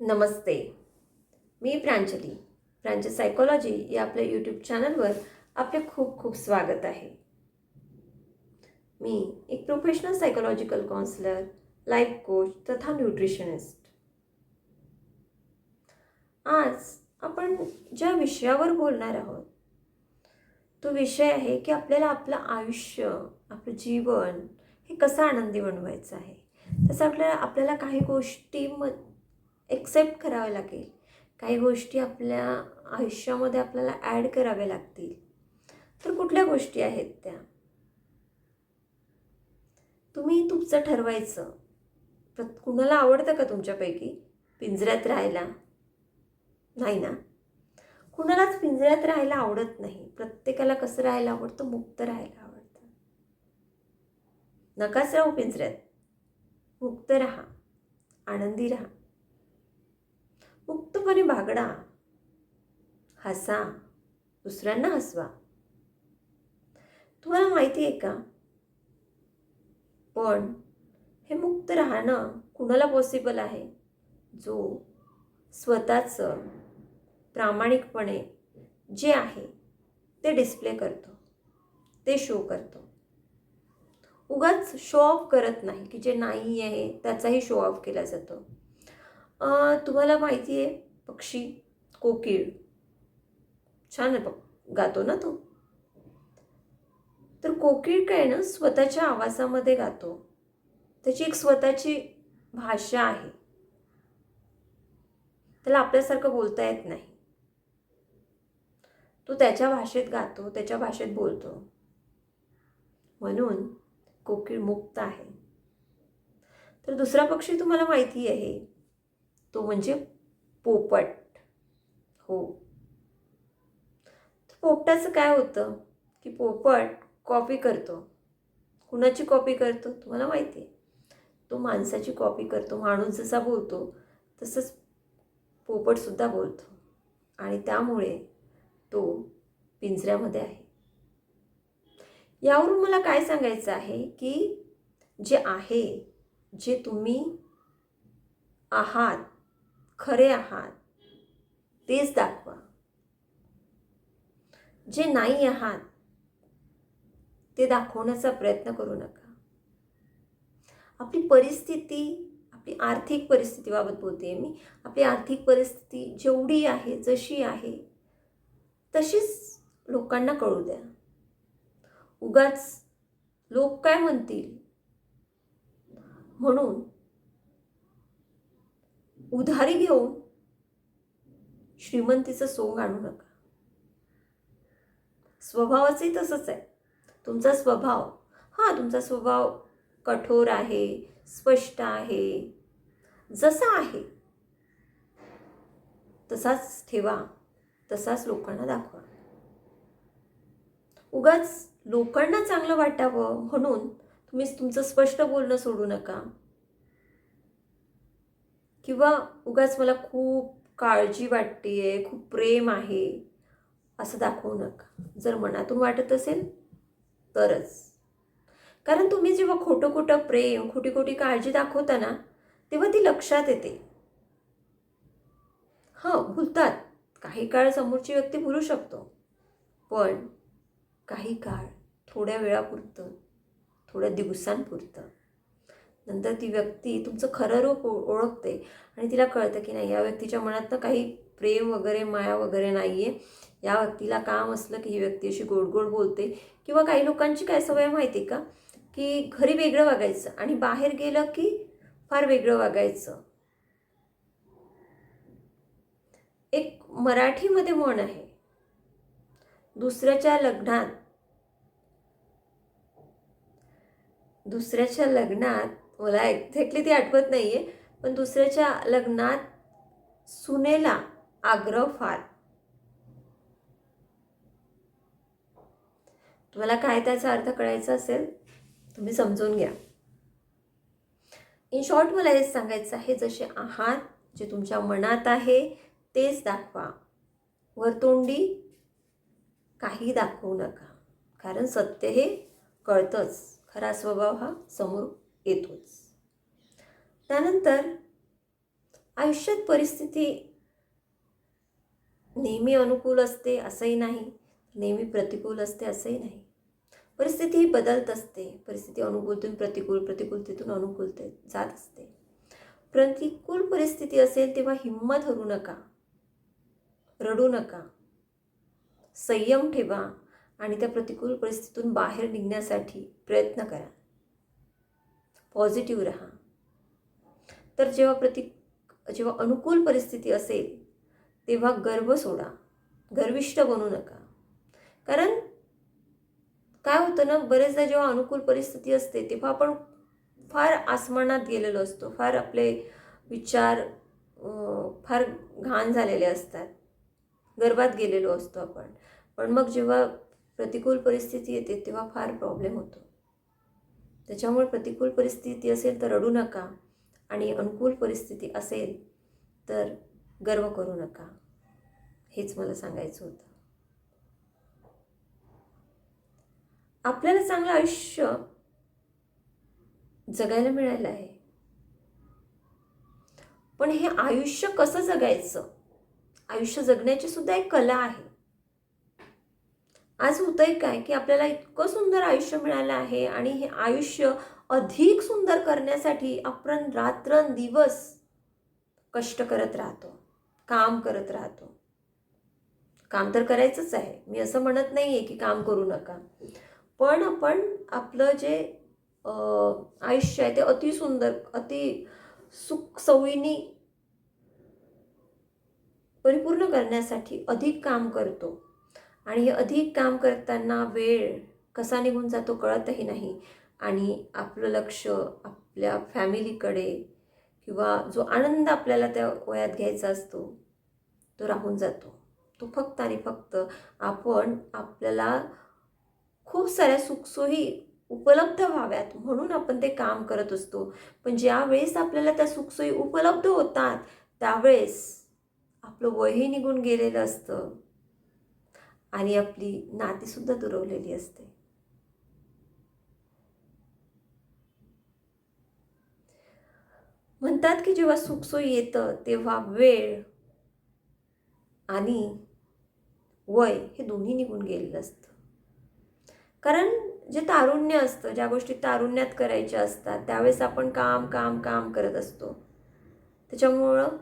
नमस्ते. मी प्रांजली. प्रांजल psychology या आपल्या YouTube चॅनलवर आपले खूप खूप स्वागत आहे. मी एक professional psychological counsellor life coach तथा न्यूट्रिशनिस्ट आज आपण ज्या विषयावर बोलणार आहोत तो विषय आहे की आपल्याला आपलं आयुष्य आपलं जीवन हे कसं आनंदी बनवायचं आहे. तसं आपल्याला आपल्याला काही गोष्टी म एक्सेप्ट कराव्या लागेल. काही गोष्टी आपल्या आयुष्यामध्ये आपल्याला ॲड कराव्या लागतील. तर कुठल्या गोष्टी आहेत त्या? तुम्ही तुमचं ठरवायचं. तर कुणाला आवडतं का तुमच्यापैकी? पिंजऱ्यात राहायला? नाही ना? कुणालाच पिंजऱ्यात राहायला आवडत नाही. प्रत्येकाला कसं राहायला आवडतं? मुक्त राहायला आवडतं. नकाच राहू पिंजऱ्यात. मुक्त राहा. आनंदी राहा. मुक्तपणे बागडा हसा. दुसऱ्यांना हसवा. तुम्हाला माहिती आहे का? पण हे मुक्त राहणं कुणाला पॉसिबल आहे? जो स्वतःचं प्रामाणिकपणे जे आहे ते डिस्प्ले करतो. ते शो करतो. उगाच शो ऑफ करत नाही की जे नाही आहे त्याचाही शो ऑफ केला जातो. तुम्हाला माहिती आहे पक्षी कोकिळ. छान आहे पक गातो ना तो? तर कोकिळ काय ना स्वतःच्या आवाजामध्ये गातो. त्याची एक स्वतःची भाषा आहे. त्याला आपल्यासारखं बोलता येत नाही. तो त्याच्या भाषेत गातो त्याच्या भाषेत बोलतो. म्हणून कोकिळ मुक्त आहे. तर दुसरा पक्षी तुम्हाला माहिती आहे तो म्हणजे पोपट. हो. पोपटाचं काय होतं? की पोपट कॉपी करतो. कुणाची कॉपी करतो? तुम्हाला माहिती आहे. तो माणसाची कॉपी करतो माणूस जसा बोलतो तसंच पोपटसुद्धा बोलतो. आणि त्यामुळे तो पिंजऱ्यामध्ये आहे. यावरून मला काय सांगायचं आहे की जे आहे जे तुम्ही आहात खरे आहात तेच दाखवा. जे नाही आहात ते दाखवण्याचा प्रयत्न करू नका. आपली परिस्थिती आपली आर्थिक परिस्थितीबाबत बोलते मी. आपली आर्थिक परिस्थिती जेवढी आहे जशी आहे तशीच लोकांना कळू द्या. उगाच लोक काय म्हणतील? म्हणून उधारी घेऊन श्रीमंतीचं सोंग आणू नका. स्वभावाचंही तसंच आहे. तुमचा स्वभाव हां तुमचा स्वभाव कठोर आहे स्पष्ट आहे जसा आहे तसाच ठेवा तसाच लोकांना दाखवा. उगाच लोकांना चांगलं वाटावं म्हणून तुम्ही तुमचं स्पष्ट बोलणं सोडू नका. किंवा उगाच मला खूप काळजी वाटते आहे खूप प्रेम आहे असं दाखवू नका. जर मनातून वाटत असेल तरच. कारण तुम्ही जेव्हा खोटं खोटं प्रेम खोटी खोटी काळजी दाखवता ना तेव्हा ती लक्षात येते. हां भुलतात काही काळ समोरची व्यक्ती भुलू शकतो. पण काही काळ थोड्या वेळापुरतं थोड्या दिवसांपुरतं नंतर ती व्यक्ती तुमचं खरं रूप ओळखते आणि तिला कळतं की नाही या व्यक्तीच्या मनातनं काही प्रेम वगैरे माया वगैरे नाही आहे या व्यक्तीला काम असलं की ही व्यक्ती अशी गोड गोड बोलते. किंवा काही लोकांची काय सवय माहिती का? की घरी वेगळं वागायचं आणि बाहेर गेलं की फार वेगळं वागायचं. एक मराठीमध्ये म्हण आहे दुसऱ्याच्या लग्नात दुसऱ्याच्या लग्नात मला एक्झॅक्टली ती आठवत नाही आहे पण दुसऱ्याच्या लग्नात सुनेला आग्रह फार. तुम्हाला काय त्याचा अर्थ कळायचा असेल तुम्ही समजून घ्या. इन शॉर्ट मला हेच सांगायचं आहे जसे आहात जे तुमच्या मनात आहे तेच दाखवा. वरतोंडी काही दाखवू नका कारण सत्य हे कळतंच. खरा स्वभाव हा समोर येतोच. त्यानंतर आयुष्यात परिस्थिती नेहमी अनुकूल असते असंही नाही. नेहमी प्रतिकूल असते असंही नाही. परिस्थिती ही बदलत असते. परिस्थिती अनुकूलतून प्रतिकूल प्रतिकूलतेतून अनुकूलते जात असते. प्रतिकूल परिस्थिती असेल तेव्हा हिंमत हरू नका. रडू नका. संयम ठेवा आणि त्या प्रतिकूल परिस्थितीतून बाहेर निघण्यासाठी प्रयत्न करा. पॉझिटिव्ह राहा. तर जेव्हा प्रति जेव्हा अनुकूल परिस्थिती असेल तेव्हा गर्व सोडा. गर्विष्ठ बनू नका. कारण काय होतं ना बरेचदा जेव्हा अनुकूल परिस्थिती असते तेव्हा आपण फार आसमानात गेलेलो असतो. फार आपले विचार फार घाण झालेले असतात. गर्भात गेलेलो असतो आपण. पण मग जेव्हा प्रतिकूल परिस्थिती येते तेव्हा फार प्रॉब्लेम होतो. त्याच्यामुळे प्रतिकूल परिस्थिती असेल तर रडू नका आणि अनुकूल परिस्थिती असेल तर गर्व करू नका. हेच मला सांगायचं होतं. आपल्याला चांगलं आयुष्य जगायला मिळालं आहे. पण हे आयुष्य कसं जगायचं? आयुष्य जगण्याची सुद्धा एक कला आहे. आज होतंय काय की आपल्याला इतकं सुंदर आयुष्य मिळालं आहे आणि हे आयुष्य अधिक सुंदर करण्यासाठी आपण रात्रंदिवस कष्ट करत राहतो काम करत राहतो. काम तर करायचंच आहे. मी असं म्हणत नाही आहे की काम करू नका. पण आपण आपलं जे आयुष्य आहे ते अतिसुंदर अति सुख सवयीनी परिपूर्ण करण्यासाठी अधिक काम करतो. आणि हे अधिक काम करताना वेळ कसा निघून जातो कळतही नाही. आणि आपलं लक्ष आपल्या फॅमिलीकडे किंवा जो आनंद आपल्याला त्या वयात घ्यायचा असतो तो राहून जातो. तो फक्त आणि फक्त आपण आपल्याला खूप साऱ्या सुखसोयी उपलब्ध व्हाव्यात म्हणून आपण ते काम करत असतो. पण ज्यावेळेस आपल्याला त्या सुखसोयी उपलब्ध होतात त्यावेळेस आपलं वयही निघून गेलेलं असतं. आणि आपली नातीसुद्धा दुरवलेली असते. म्हणतात की जेव्हा सुखसोयी येतं तेव्हा वेळ आणि वय हे दोन्ही निघून गेलेलं असतं. कारण जे तारुण्य असतं ज्या गोष्टी तारुण्यात करायच्या असतात त्यावेळेस आपण काम काम काम करत असतो. त्याच्यामुळं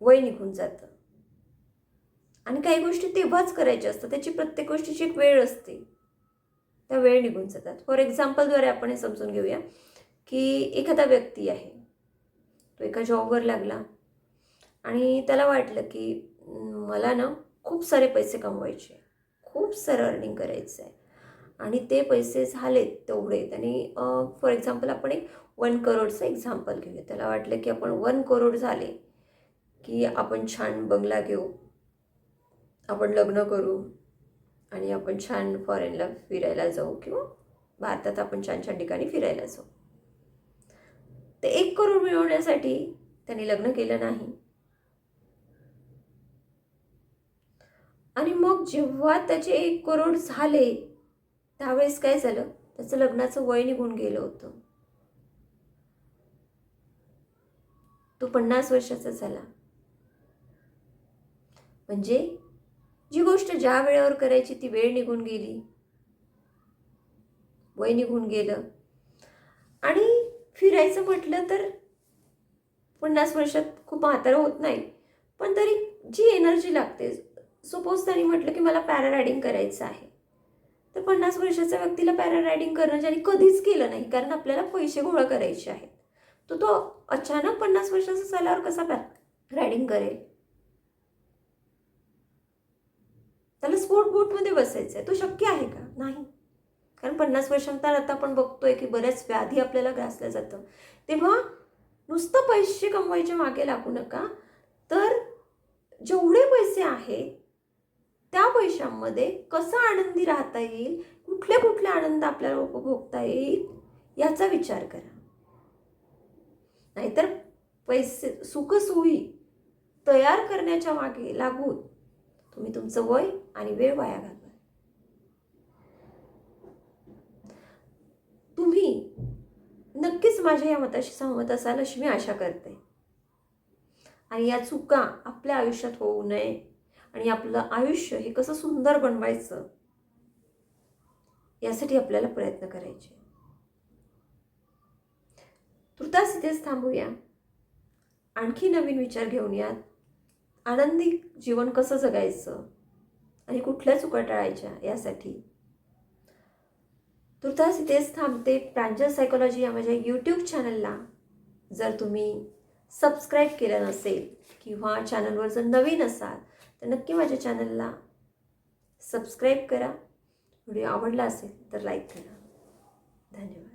वय निघून जातं. आणि काही गोष्टी तेव्हाच करायच्या असतात. त्याची प्रत्येक गोष्टीची एक वेळ असते. त्या वेळ निघून जातात. फॉर एक्झाम्पलद्वारे आपण हे समजून घेऊया की एखादा व्यक्ती आहे. तो एका जॉबवर लागला. आणि त्याला वाटलं की मला ना खूप सारे पैसे कमवायचे खूप सारं अर्निंग करायचं आहे. आणि ते पैसे झालेत तेवढे आणि फॉर एक्झाम्पल आपण एक वन करोडचं एक्झाम्पल घेऊया. त्याला वाटलं की आपण वन करोड झाले की आपण छान बंगला घेऊ. आपण लग्न करू आणि आपण छान फॉरेनला फिरायला जाऊ किंवा भारतात आपण छान छान ठिकाणी फिरायला जाऊ. ते एक करोड मिळवण्यासाठी त्यांनी लग्न केलं नाही. आणि मग जेव्हा त्याचे एक करोड झाले त्यावेळेस काय झालं? त्याचं लग्नाचं वय निघून गेलं होतं. तो पन्नास वर्षाचा झाला. म्हणजे जी गोष्ट ज्या वेळेवर करायची ती वेळ निघून गेली. वय निघून गेलं. आणि फिरायचं म्हटलं तर पन्नास वर्षात खूप म्हातारं होत नाही. पण तरी जी एनर्जी लागते सपोज त्यांनी म्हटलं की मला पॅरारायडिंग करायचं आहे. तर पन्नास वर्षाच्या व्यक्तीला पॅरारायडिंग करणं ज्याने कधीच केलं नाही कारण आपल्याला पैसे गोळा करायचे आहेत. तर तो अचानक पन्नास वर्षाचा झाल्यावर कसा पॅ रायडिंग करेल? त्याला स्पोर्ट बोटमध्ये बसायचं आहे तो शक्य आहे का? नाही. कारण पन्नास वर्षांतर आता आपण बघतोय की बऱ्याच व्याधी आपल्याला ग्रासल्या जातं. तेव्हा नुसतं पैसे कमवायच्या मागे लागू नका. तर जेवढे पैसे आहेत त्या पैशांमध्ये कसं आनंदी राहता येईल? कुठले कुठले आनंद आपल्याला उपभोगता येईल? याचा विचार करा. नाहीतर पैसे सुखसोयी तयार करण्याच्या मागे लागून तुम्ही तुमचं वय आणि वेळ वाया घालवा. तुम्ही नक्कीच माझ्या या मताशी सहमत असाल अशी मी आशा करते. आणि या चुका आपल्या आयुष्यात होऊ नये आणि आपलं आयुष्य हे कसं सुंदर बनवायचं यासाठी आपल्याला प्रयत्न करायचे. तुर्तास इथेच थांबूया. आणखी नवीन विचार घेऊन यात. आनंदी जीवन कसं जगायचं? आणि कुठल्या चुका टाळायच्या यासाठी? तुर्तास इथेच थांबते प्रांजल सायकोलॉजी या माझ्या यूट्यूब चॅनलला जर तुम्ही सबस्क्राईब केलं नसेल किंवा चॅनलवर जर नवीन असाल तर नक्की माझ्या चॅनलला सबस्क्राईब करा. व्हिडिओ आवडला असेल तर लाईक करा. धन्यवाद.